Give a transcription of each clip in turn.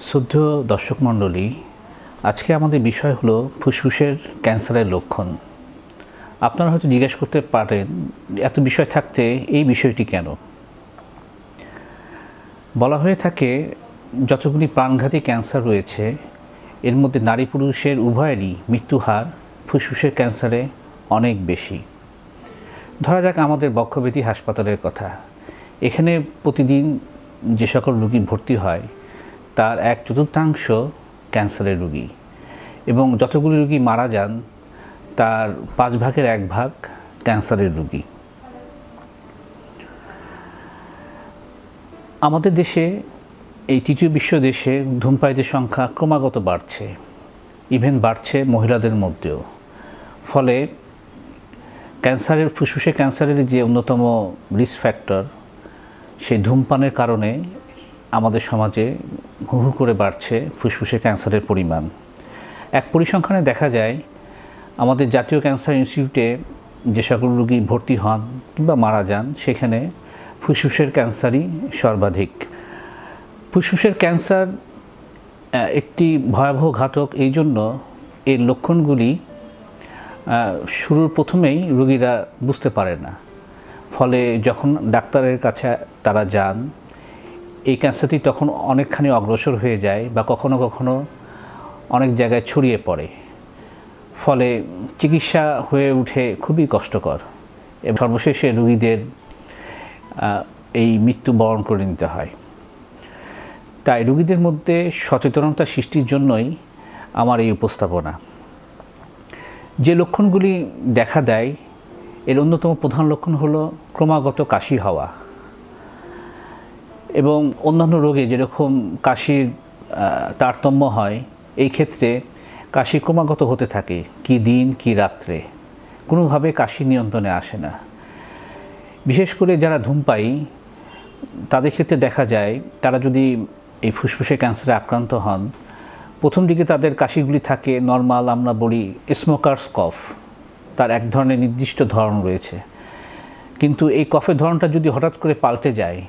শুদ্ধ দর্শক মণ্ডলী, আজকে আমাদের বিষয় হলো ফুসফুসের ক্যান্সারের লক্ষণ। আপনারা হয়তো জিজ্ঞেস করতে পারেন, এত বিষয় থাকতে এই বিষয়টি কেন? বলা হয়ে থাকে, যতগুলি প্রাণঘাতী ক্যান্সার রয়েছে, এর মধ্যে নারী পুরুষের উভয়েরই মৃত্যু হার ফুসফুসের ক্যান্সারে অনেক বেশি। ধরা যাক আমাদের বক্ষব্যাধি হাসপাতালের কথা। এখানে প্রতিদিন যে সকল রোগী ভর্তি হয় তার এক চতুর্থাংশ ক্যান্সারের রুগী। এবং যতগুলি রুগী মারা যান, তার পাঁচ ভাগের এক ভাগ ক্যান্সারের রুগী। আমাদের দেশে, এই তৃতীয় বিশ্ব দেশে ধূমপায়ীদের সংখ্যা ক্রমাগত বাড়ছে। ইভেন বাড়ছে মহিলাদের মধ্যেও। ফলে ক্যান্সারের, ফুসফুসে ক্যান্সারের যে অন্যতম রিস্ক ফ্যাক্টর সেই ধূমপানের কারণে আমাদের সমাজে হু হু করে বাড়ছে ফুসফুসে ক্যান্সারের পরিমাণ। এক পরিসংখ্যানে দেখা যায়, আমাদের জাতীয় ক্যান্সার ইনস্টিটিউটে যে সকল রোগী ভর্তি হন কিংবা মারা যান, সেখানে ফুসফুসের ক্যান্সারই সর্বাধিক। ফুসফুসের ক্যান্সার একটি ভয়াবহ ঘাতক, এই জন্য এর লক্ষণগুলি শুরুর প্রথমেই রোগীরা বুঝতে পারে না। ফলে যখন ডাক্তারের কাছে তারা যান এই ক্যান্সারটি তখন অনেকখানি অগ্রসর হয়ে যায় বা কখনো কখনো অনেক জায়গায় ছড়িয়ে পড়ে। ফলে চিকিৎসা হয়ে উঠে খুবই কষ্টকর এবং সর্বশেষে রুগীদের এই মৃত্যু বরণ করে নিতে হয়। তাই রুগীদের মধ্যে সচেতনতা সৃষ্টির জন্যই আমার এই উপস্থাপনা। যে লক্ষণগুলি দেখা দেয়, এর অন্যতম প্রধান লক্ষণ হলো ক্রমাগত কাশি হওয়া। এবং অন্যান্য রোগে যেরকম কাশির তারতম্য হয়, এই ক্ষেত্রে কাশি ক্রমাগত হতে থাকে, কি দিন, কি রাত্রে। কোনোভাবে কাশি নিয়ন্ত্রণে আসে না। বিশেষ করে যারা ধূমপায়ী, তাদের ক্ষেত্রে দেখা যায়, তারা যদি এই ফুসফুসে ক্যান্সারে আক্রান্ত হন, প্রথম দিকে তাদের কাশিগুলি থাকে নর্মাল, আমরা বলি স্মোকার্স কফ। তার এক ধরনের নির্দিষ্ট ধরন রয়েছে। কিন্তু এই কফের ধরনটা যদি হঠাৎ করে পাল্টে যায়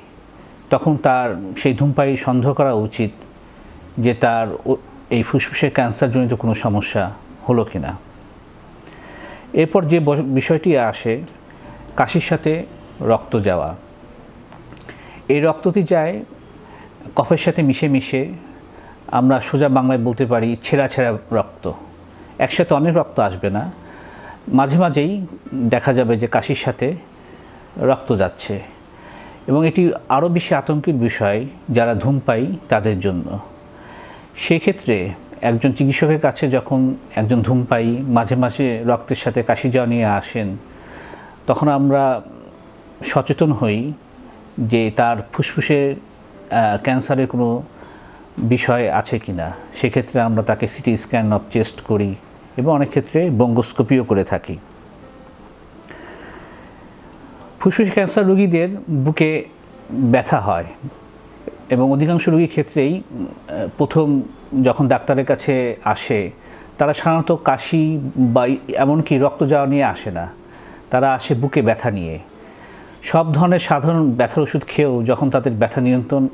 তখন তার সেই ধূমপায়ী সন্দেহ করা উচিত যে তার এই ফুসফুসের ক্যান্সারজনিত কোনো সমস্যা হলো কি না। এরপর যে বিষয়টি আসে, কাশির সাথে রক্ত যাওয়া। এই রক্তটি যায় কফের সাথে মিশে মিশে, আমরা সোজা বাংলায় বলতে পারি ছেঁড়া ছেঁড়া রক্ত। একসাথে অনেক রক্ত আসবে না। মাঝে মাঝেই দেখা যাবে যে কাশির সাথে রক্ত যাচ্ছে। এবং এটি আরও বেশি আতঙ্কের বিষয় যারা ধূমপায়ী তাদের জন্য। সেক্ষেত্রে একজন চিকিৎসকের কাছে যখন একজন ধূমপায়ী মাঝে মাঝে রক্তের সাথে কাশি যাওয়া নিয়ে আসেন, তখন আমরা সচেতন হই যে তার ফুসফুসে ক্যান্সারের কোনো বিষয় আছে কি না সেক্ষেত্রে আমরা তাকে সিটি স্ক্যান অফ চেস্ট করি এবং অনেক ক্ষেত্রে বঙ্গোস্কোপিও করে থাকি। ফুসফুস ক্যান্সার রোগীদের বুকে ব্যথা হয় এবং অধিকাংশ রোগীর ক্ষেত্রেই প্রথম যখন ডাক্তারের কাছে আসে, তারা সাধারণত কাশি বা এমনকি রক্ত যাওয়া নিয়ে আসে না। তারা আসে বুকে ব্যথা নিয়ে। সব ধরনের সাধারণ ব্যথার ওষুধ খেয়েও যখন তাদের ব্যথা নিয়ন্ত্রণ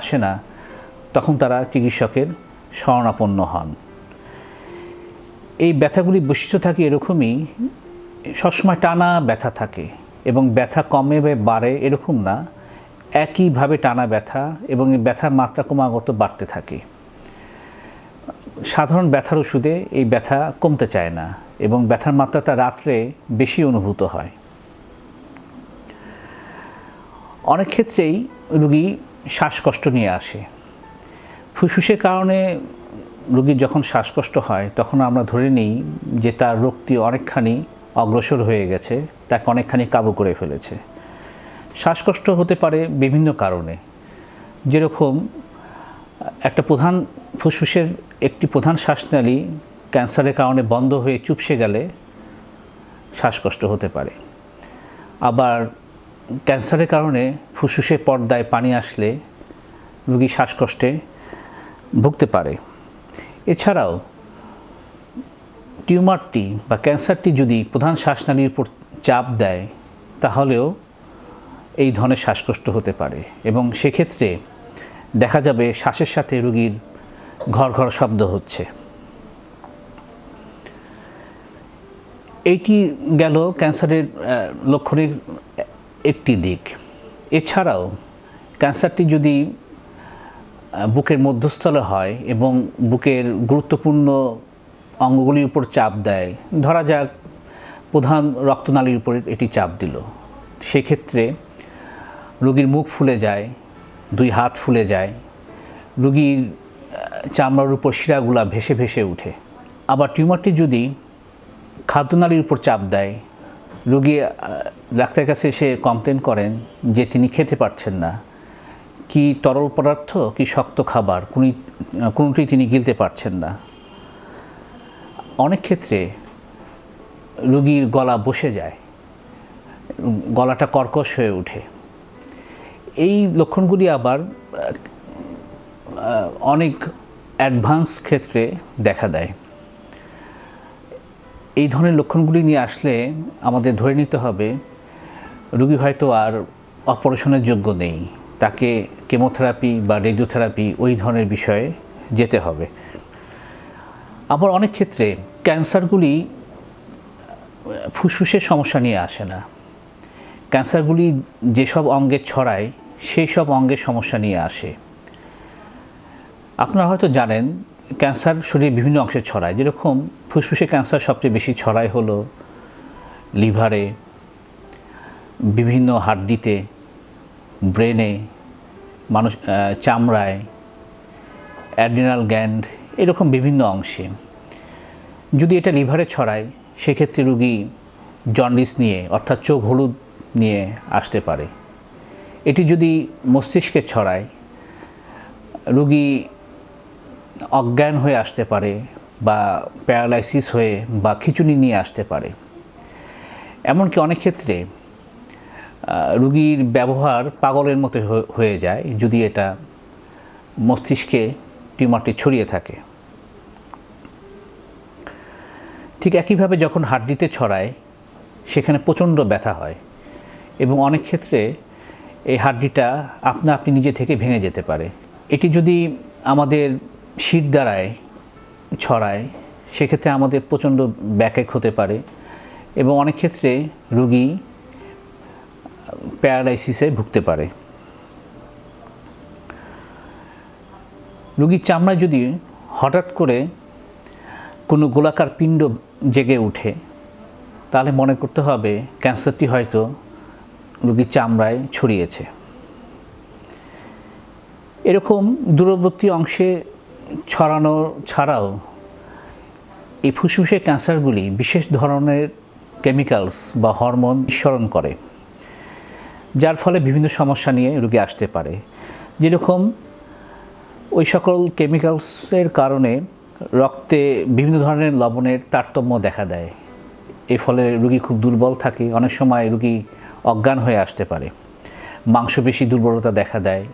আসে না, তখন তারা চিকিৎসকের শরণাপন্ন হন। এই ব্যথাগুলি বৈশিষ্ট্য থাকে এরকমই, সবসময় টানা ব্যথা থাকে। এবং ব্যথা কমে বাড়ে এরকম না। একইভাবে টানা ব্যথা এবং এই ব্যথার মাত্রা ক্রমাগত বাড়তে থাকে। সাধারণ ব্যথার ওষুধে এই ব্যথা কমতে চায় না এবং ব্যথার মাত্রাটা রাত্রে বেশি অনুভূত হয়। অনেক ক্ষেত্রেই রুগী শ্বাসকষ্ট নিয়ে আসে। ফুসফুসের কারণে রুগীর যখন শ্বাসকষ্ট হয়, তখন আমরা ধরে নিই যে তার রোগটি অনেকখানি অগ্রসর হয়ে গেছে, তাকে অনেকখানি কাবু করে ফেলেছে। শ্বাসকষ্ট হতে পারে বিভিন্ন কারণে। যেরকম, একটা প্রধান ফুসফুসের একটি প্রধান শ্বাসনালী ক্যান্সারের কারণে বন্ধ হয়ে চুপসে গেলে শ্বাসকষ্ট হতে পারে। আবার ক্যান্সারের কারণে ফুসফুসের পর্দায় পানি আসলে রুগী শ্বাসকষ্টে ভুগতে পারে। এছাড়াও টিউমারটি বা ক্যান্সারটি যদি প্রধান শ্বাসনালীর উপর চাপ দেয়, তাহলেও এই ধরনের শ্বাসকষ্ট হতে পারে। এবং সেক্ষেত্রে দেখা যাবে শ্বাসের সাথে রোগীর ঘর ঘর শব্দ হচ্ছে। এইটি গেল ক্যান্সারের লক্ষণের একটি দিক। এছাড়াও ক্যান্সারটি যদি বুকের মধ্যস্থলে হয় এবং বুকের গুরুত্বপূর্ণ অঙ্গগুলির উপর চাপ দেয়। ধরা যাক, প্রধান রক্তনালীর উপর এটি চাপ দিল। সেক্ষেত্রে রোগীর মুখ ফুলে যায়, দুই হাত ফুলে যায়, রুগীর চামড়ার উপর শিরাগুলা ভেসে ভেসে উঠে আবার টিউমারটি যদি খাদ্যনালীর উপর চাপ দেয়, রুগী ডাক্তারের কাছে এসে কমপ্লেন করেন যে তিনি খেতে পারছেন না। কি তরল পদার্থ, কি শক্ত খাবার কোন কোনোটি তিনি গিলতে পারছেন না। অনেক ক্ষেত্রে রুগীর গলা বসে যায়, গলাটা কর্কশ হয়ে ওঠে। এই লক্ষণগুলি আবার অনেক অ্যাডভান্স ক্ষেত্রে দেখা দেয়। এই ধরনের লক্ষণগুলি নিয়ে আসলে আমাদের ধরে নিতে হবে, রুগী হয়তো আর অপারেশনের যোগ্য নেই। তাকে কেমোথেরাপি বা রেডিওথেরাপি ওই ধরনের বিষয়ে যেতে হবে। আবার অনেক ক্ষেত্রে ক্যান্সারগুলি ফুসফুসের সমস্যা নিয়ে আসে না। ক্যান্সারগুলি যেসব অঙ্গে ছড়ায় সেই সব অঙ্গের সমস্যা নিয়ে আসে। আপনারা হয়তো জানেন, ক্যান্সার শরীরের বিভিন্ন অংশে ছড়ায়। যেরকম ফুসফুসে ক্যান্সার সবচেয়ে বেশি ছড়ায় হলো লিভারে, বিভিন্ন হাড্ডিতে, ব্রেনে, মানুষ চামড়ায়, অ্যাড্রিনাল গ্যান্ড এরকম বিভিন্ন অংশে। যদি এটা লিভারে ছড়ায়, সেক্ষেত্রে রুগী জন্ডিস নিয়ে, অর্থাৎ চোখ হলুদ নিয়ে আসতে পারে। এটি যদি মস্তিষ্কে ছড়ায়, রুগী অজ্ঞান হয়ে আসতে পারে বা প্যারালাইসিস হয়ে বা খিচুনি নিয়ে আসতে পারে। এমনকি অনেক ক্ষেত্রে রুগীর ব্যবহার পাগলের মতো হয়ে- হয়ে যায় যদি এটা মস্তিষ্কে টিউমারটি ছড়িয়ে থাকে। ঠিক একইভাবে যখন হাড্ডিতে ছড়ায়, সেখানে প্রচণ্ড ব্যথা হয় এবং অনেক ক্ষেত্রে এই হাড্ডিটা আপনা আপনি নিজে থেকে ভেঙে যেতে পারে। এটি যদি আমাদের শীত দ্বারায় ছড়ায়, সেক্ষেত্রে আমাদের প্রচণ্ড ব্যাকেক হতে পারে এবং অনেক ক্ষেত্রে রুগী প্যারালাইসিসে ভুগতে পারে। রুগীর চামড়ায় যদি হঠাৎ করে কোনো গোলাকার পিণ্ড জেগে ওঠে, তাহলে মনে করতে হবে ক্যান্সারটি হয়তো রুগীর চামড়ায় ছড়িয়েছে। এরকম দূরবর্তী অংশে ছড়ানো ছাড়াও এই ফুসফুসের ক্যান্সারগুলি বিশেষ ধরনের কেমিক্যালস বা হরমোন নিঃসরণ করে, যার ফলে বিভিন্ন সমস্যা নিয়ে রোগী আসতে পারে। যেরকম ওই সকল কেমিক্যালসের কারণে রক্তে বিভিন্ন ধরনের লবণের তারতম্য দেখা দেয়। এর ফলে রুগী খুব দুর্বল থাকে, অনেক সময় রুগী অজ্ঞান হয়ে আসতে পারে। মাংসপেশি দুর্বলতা দেখা দেয়,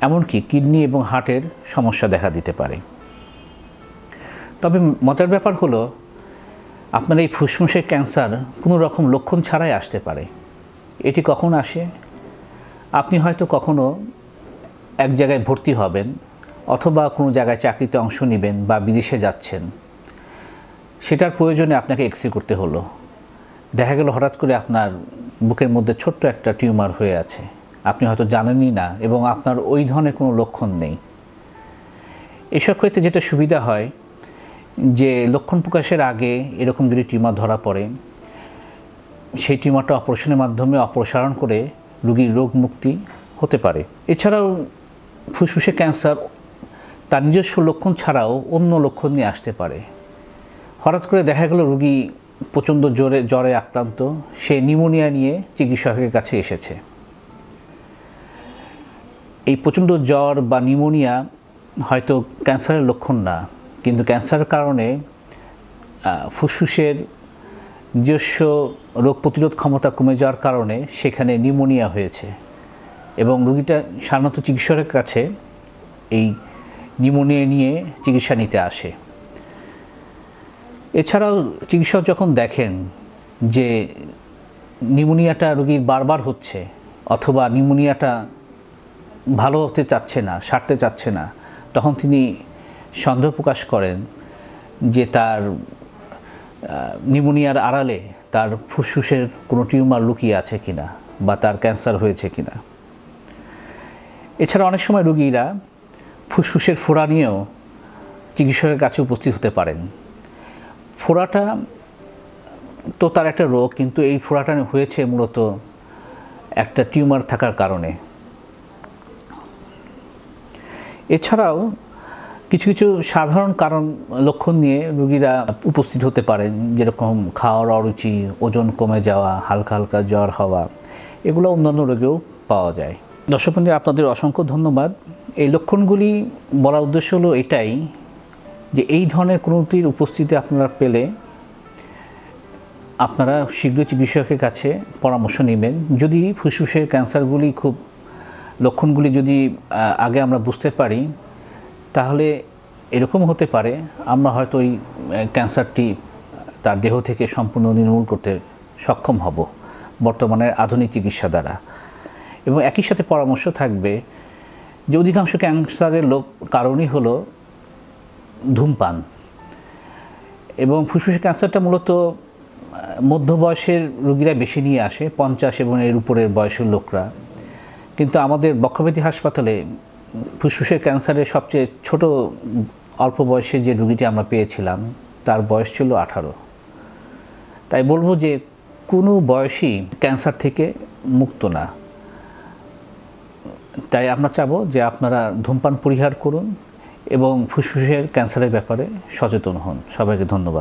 এমনকি কিডনি এবং হার্টের সমস্যা দেখা দিতে পারে। তবে মজার ব্যাপার হলো, আপনার এই ফুসফুসের ক্যান্সার কোনো রকম লক্ষণ ছাড়াই আসতে পারে। এটি কখন আসে? আপনি হয়তো কখনো এক জায়গায় ভর্তি হবেন অথবা কোনো জায়গায় চাকরিতে অংশ নেবেন বা বিদেশে যাচ্ছেন। সেটার প্রয়োজনে আপনাকে এক্স করতে হলো। দেখা গেল হঠাৎ করে আপনার বুকের মধ্যে ছোট্ট একটা টিউমার হয়ে আছে। আপনি হয়তো জানেনই না এবং আপনার ওই ধরনের কোনো লক্ষণ নেই। এসব ক্ষেত্রে যেটা সুবিধা হয় যে লক্ষণ প্রকাশের আগে এরকম যদি টিউমার ধরা পড়ে, সেই টিউমারটা অপারেশনের মাধ্যমে অপসারণ করে রুগীর রোগ মুক্তি হতে পারে। এছাড়াও ফুসফুসে ক্যান্সার, তার নিজস্ব লক্ষণ ছাড়াও অন্য লক্ষণ নিয়ে আসতে পারে। হঠাৎ করে দেখা গেল রুগী প্রচণ্ড জ্বরে জ্বরে আক্রান্ত। সে নিউমোনিয়া নিয়ে চিকিৎসকের কাছে এসেছে। এই প্রচণ্ড জ্বর বা নিউমোনিয়া হয়তো ক্যান্সারের লক্ষণ না, কিন্তু ক্যান্সারের কারণে ফুসফুসের নিজস্ব রোগ প্রতিরোধ ক্ষমতা কমে যাওয়ার কারণে সেখানে নিউমোনিয়া হয়েছে। এবং রুগীটা সাধারণত চিকিৎসকের কাছে এই নিউমোনিয়া নিয়ে চিকিৎসা নিতে আসে। এছাড়াও চিকিৎসক যখন দেখেন যে নিউমোনিয়াটা রোগীর বারবার হচ্ছে অথবা নিউমোনিয়াটা ভালো হতে চাচ্ছে না, সারতে চাচ্ছে না, তখন তিনি সন্দেহ প্রকাশ করেন যে তার নিউমোনিয়ার আড়ালে তার ফুসফুসের কোনো টিউমার লুকিয়ে আছে কিনা বা তার ক্যান্সার হয়েছে কিনা। এছাড়া অনেক সময় রোগীরা ফুসফুসের ফোড়া নিয়েও চিকিৎসকের কাছে উপস্থিত হতে পারেন। ফোড়াটা তো তার একটা রোগ, কিন্তু এই ফোড়াটা হয়েছে মূলত একটা টিউমার থাকার কারণে। এছাড়াও কিছু কিছু সাধারণ কারণ, লক্ষণ নিয়ে রুগীরা উপস্থিত হতে পারেন, যেরকম খাওয়ার অরুচি, ওজন কমে যাওয়া, হালকা হালকা জ্বর হওয়া, এগুলো অন্যান্য রোগেও পাওয়া যায়। দর্শক বন্ধু, আপনাদের অসংখ্য ধন্যবাদ। এই লক্ষণগুলি বলার উদ্দেশ্য হলো এটাই যে এই ধরনের কোনোটির উপস্থিতি আপনারা পেলে আপনারা শীঘ্র চিকিৎসকের কাছে পরামর্শ নেবেন। যদি ফুসফুসের ক্যান্সারগুলি খুব, লক্ষণগুলি যদি আগে আমরা বুঝতে পারি, তাহলে এরকম হতে পারে, আমরা হয়তো ওই ক্যান্সারটি তার দেহ থেকে সম্পূর্ণ নির্মূল করতে সক্ষম হব বর্তমানে আধুনিক চিকিৎসা দ্বারা। এবং একই সাথে পরামর্শ থাকবে যে অধিকাংশ ক্যান্সারের লোক কারণই হলো ধূমপান। এবং ফুসফুসের ক্যান্সারটা মূলত মধ্য বয়সের রোগীরা বেশি নিয়ে আসে, পঞ্চাশ এবং এর উপরের বয়সের লোকরা। কিন্তু আমাদের বক্ষব্যাধি হাসপাতালে ফুসফুসের ক্যান্সারের সবচেয়ে ছোট অল্প বয়সে যে রুগীটি আমরা পেয়েছিলাম, তার বয়স ছিল আঠারো। তাই বলব যে কোনো বয়সই ক্যান্সার থেকে মুক্ত না। তাই আমরা চাবো যে আপনারা ধূমপান পরিহার করুন এবং ফুসফুসের ক্যান্সারের ব্যাপারে সচেতন হন। সবাইকে ধন্যবাদ।